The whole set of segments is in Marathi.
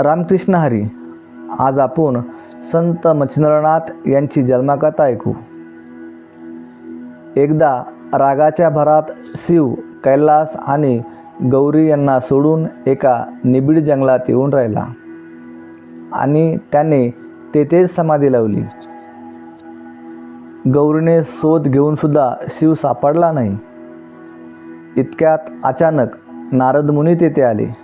रामकृष्ण हरी. आज आपण संत मच्छिंद्रनाथ यांची जन्मकथा ऐकू. एकदा रागाच्या भरात शिव कैलास आणि गौरी यांना सोडून एका निबिड जंगलात येऊन राहिला आणि त्याने तेथेच समाधी लावली. गौरीने शोध घेऊनसुद्धा शिव सापडला नाही. इतक्यात अचानक नारद मुनी तेथे आले.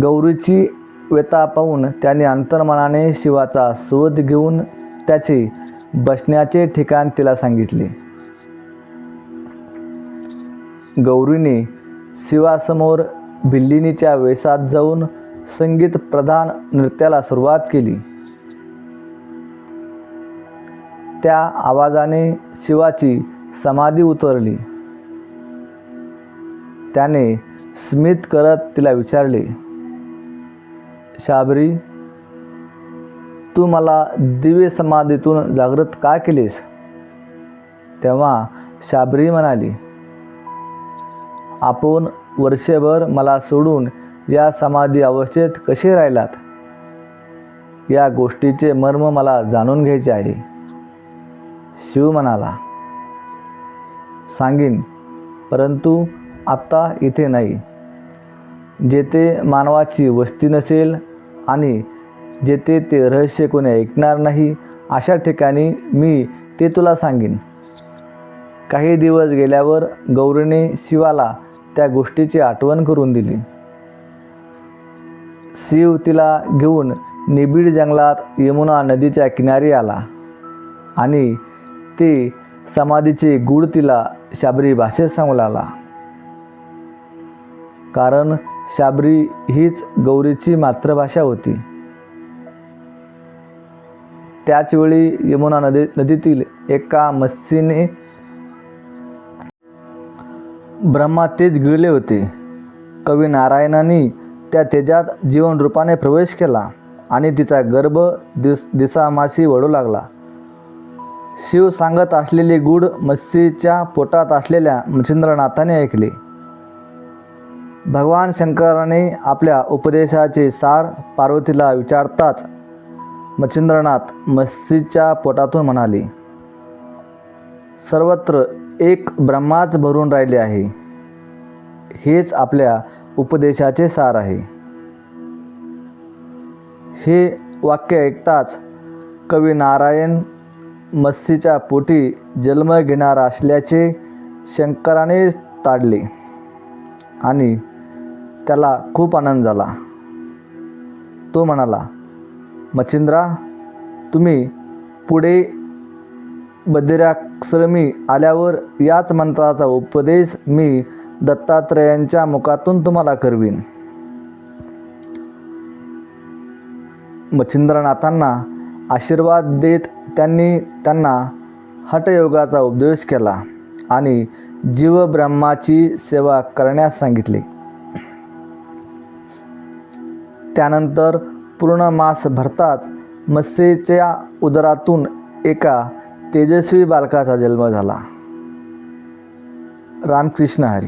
गौरीची व्यथा पाहून त्याने अंतर्मनाने शिवाचा शोध घेऊन त्याचे बसण्याचे ठिकाण तिला सांगितले. गौरीने शिवासमोर भिल्लिनीच्या वेशात जाऊन संगीत प्रधान नृत्याला सुरुवात केली. त्या आवाजाने शिवाची समाधी उतरली. त्याने स्मित करत तिला विचारले शाबरी तू मला दिव्य समाधीतून जागृत का केलीस? तेव्हा शाबरी म्हणाली आपण वर्षभर मला सोडून या समाधी अवस्थेत कसे राहिलात? या गोष्टीचे मर्म मला जाणून घ्यायचे आहे. शिव म्हणाला सांगीन परंतु आत्ता इथे नाही. जेथे मानवाची वस्ती नसेल आणि जेथे ते रहस्य कोणी ऐकणार नाही अशा ठिकाणी मी ते तुला सांगेन. काही दिवस गेल्यावर गौरीने शिवाला त्या गोष्टीची आठवण करून दिली. शिव तिला घेऊन निबिड जंगलात यमुना नदीच्या किनारी आला आणि ते समाधीचे गूढ तिला शाबरी भाषेत सांगू लागला. कारण शाबरी हीच गौरीची मातृभाषा होती. त्याचवेळी यमुना नदी नदीतील एका मत्स्यीने ब्रह्मा तेज गिळले होते. कवी नारायणांनी त्या तेजात जीवन रूपाने प्रवेश केला आणि तिचा गर्भ दिस दिसामासी वळू लागला. शिव सांगत असलेली गुढ मत्स्यीच्या पोटात असलेल्या मच्छिंद्रनाथाने ऐकले. भगवान शंकराने आपल्या उपदेशाचे सार पार्वतीला विचारताच मच्छिंद्रनाथ मत्स्यीच्या पोटातून म्हणाले सर्वत्र एक ब्रह्माच भरून राहिले आहे. हेच आपल्या उपदेशाचे सार आहे. हे वाक्य ऐकताच कवी नारायण मस्सीच्या पोटी जन्म घेणार असल्याचे शंकराने ताडले आणि त्याला खूप आनंद झाला. तो म्हणाला मच्छिंद्रा तुम्ही पुढे बदिराश्रमी आल्यावर याच मंत्राचा उपदेश मी दत्तात्रेयांच्या मुखातून तुम्हाला करवीन. मच्छिंद्रनाथांना आशीर्वाद देत त्यांनी त्यांना हठयोगाचा उपदेश केला आणि जीवब्रह्माची सेवा करण्यास सांगितले. त्यानंतर पूर्ण मास भरताच मत्स्येच्या उदरातून एका तेजस्वी बालकाचा जन्म झाला. रामकृष्ण हरी